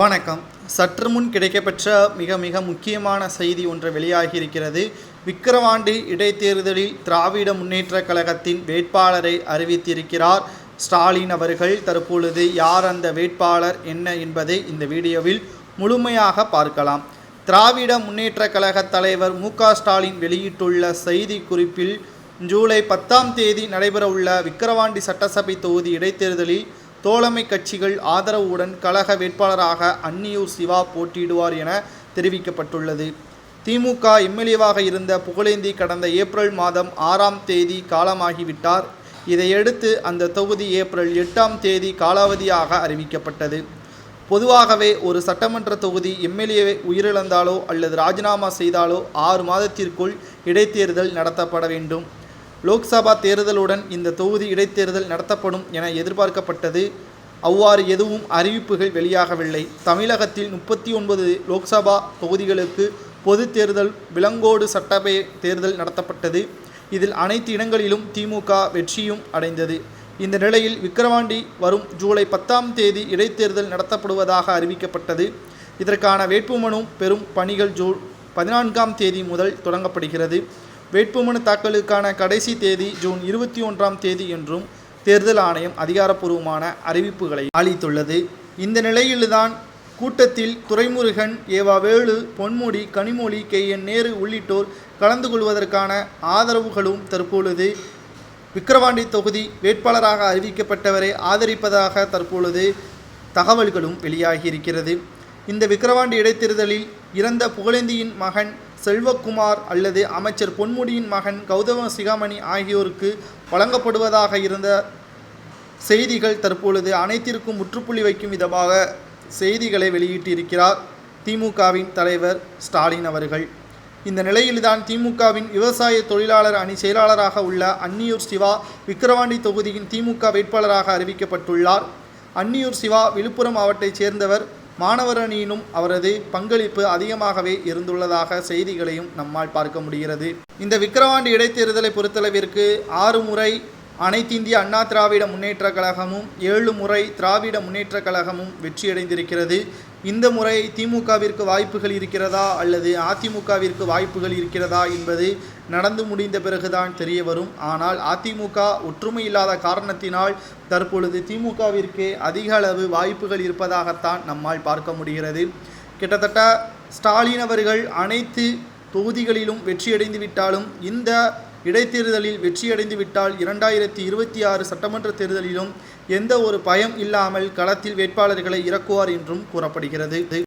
வணக்கம். சற்று முன் கிடைக்கப்பெற்ற மிக மிக முக்கியமான செய்தி ஒன்று வெளியாகியிருக்கிறது. விக்கிரவாண்டி இடைத்தேர்தலில் திராவிட முன்னேற்ற கழகத்தின் வேட்பாளரை அறிவித்திருக்கிறார் ஸ்டாலின் அவர்கள். தற்பொழுது யார் அந்த வேட்பாளர் என்ன என்பதை இந்த வீடியோவில் முழுமையாக பார்க்கலாம். திராவிட முன்னேற்ற கழக தலைவர் மு க ஸ்டாலின் வெளியிட்டுள்ள செய்தி குறிப்பில் ஜூலை பத்தாம் தேதி நடைபெறவுள்ள விக்கிரவாண்டி சட்டசபை தொகுதி இடைத்தேர்தலில் தோழமை கட்சிகள் ஆதரவுடன் கழக வேட்பாளராக அன்னியூர் சிவா போட்டியிடுவார் என தெரிவிக்கப்பட்டுள்ளது. திமுக எம்எல்ஏவாக இருந்த புகழேந்தி கடந்த ஏப்ரல் மாதம் ஆறாம் தேதி காலமாகிவிட்டார். இதையடுத்து அந்த தொகுதி ஏப்ரல் எட்டாம் தேதி காலாவதியாக அறிவிக்கப்பட்டது. பொதுவாகவே ஒரு சட்டமன்ற தொகுதி எம்எல்ஏவை உயிரிழந்தாலோ அல்லது ராஜினாமா செய்தாலோ ஆறு மாதத்திற்குள் இடைத்தேர்தல் நடத்தப்பட வேண்டும். லோக்சபா தேர்தலுடன் இந்த தொகுதி இடைத்தேர்தல் நடத்தப்படும் என எதிர்பார்க்கப்பட்டது. அவ்வாறு எதுவும் அறிவிப்புகள் வெளியாகவில்லை. தமிழகத்தில் முப்பத்தி ஒன்பது லோக்சபா தொகுதிகளுக்கு பொது தேர்தல் விலங்கோடு சட்டப்பே தேர்தல் நடத்தப்பட்டது. இதில் அனைத்து இடங்களிலும் திமுக வெற்றியும் அடைந்தது. இந்த நிலையில் விக்கிரவாண்டி வரும் ஜூலை பத்தாம் தேதி இடைத்தேர்தல் நடத்தப்படுவதாக அறிவிக்கப்பட்டது. இதற்கான வேட்புமனு பெறும் பணிகள் ஜூ பதினான்காம் தேதி முதல் தொடங்கப்படுகிறது. வேட்புமனு தாக்கலுக்கான கடைசி தேதி ஜூன் இருபத்தி ஒன்றாம் தேதி என்றும் தேர்தல் ஆணையம் அதிகாரப்பூர்வமான அறிவிப்புகளை அளித்துள்ளது. இந்த நிலையில்தான் கூட்டத்தில் Duraimurugan E V Velu Ponmudi Kanimozhi K N Nehru உள்ளிட்டோர் கலந்து கொள்வதற்கான ஆதரவுகளும் தற்பொழுது விக்கிரவாண்டி தொகுதி வேட்பாளராக அறிவிக்கப்பட்டவரை ஆதரிப்பதாக தற்பொழுது தகவல்களும் வெளியாகியிருக்கிறது. இந்த விக்கிரவாண்டி இடைத்தேர்தலில் இறந்த புகழேந்தியின் மகன் செல்வக்குமார் அல்லது அமைச்சர் பொன்முடியின் மகன் கௌதம சிகாமணி ஆகியோருக்கு வழங்கப்படுவதாக இருந்த செய்திகள் தற்பொழுது அனைத்திற்கும் முற்றுப்புள்ளி வைக்கும் விதமாக செய்திகளை வெளியிட்டிருக்கிறார் திமுகவின் தலைவர் ஸ்டாலின் அவர்கள். இந்த நிலையில்தான் திமுகவின் விவசாய தொழிலாளர் அணி செயலாளராக உள்ள அன்னியூர் சிவா விக்கிரவாண்டி தொகுதியின் திமுக வேட்பாளராக அறிவிக்கப்பட்டுள்ளார். அன்னியூர் சிவா விழுப்புரம் மாவட்டத்தைச் சேர்ந்தவர் மாணவர் அணியினும் அவரது பங்களிப்பு அதிகமாகவே இருந்துள்ளதாக செய்திகளையும் நம்மால் பார்க்க முடிகிறது. இந்த விக்கிரவாண்டி இடைத்தேர்தலை பொறுத்தளவிற்கு ஆறு முறை அனைத்திந்திய அண்ணா திராவிட முன்னேற்றக் கழகமும் ஏழு முறை திராவிட முன்னேற்றக் கழகமும் வெற்றியடைந்திருக்கிறது. இந்த முறை திமுகவிற்கு வாய்ப்புகள் இருக்கிறதா அல்லது அதிமுகவிற்கு வாய்ப்புகள் இருக்கிறதா என்பது நடந்து முடிந்த பிறகுதான் தெரிய வரும். ஆனால் அதிமுக ஒற்றுமை இல்லாத காரணத்தினால் தற்பொழுது திமுகவிற்கே அதிக அளவு வாய்ப்புகள் இருப்பதாகத்தான் நம்மால் பார்க்க முடிகிறது. கிட்டத்தட்ட ஸ்டாலின் அவர்கள் அனைத்து தொகுதிகளிலும் வெற்றியடைந்து விட்டாலும் இந்த இடைத்தேர்தலில் வெற்றியடைந்து விட்டால் இரண்டாயிரத்தி இருபத்தி ஆறு சட்டமன்ற தேர்தலிலும் எந்த ஒரு பயம் இல்லாமல் களத்தில் வேட்பாளர்களை இறக்குவார் என்றும் கூறப்படுகிறது.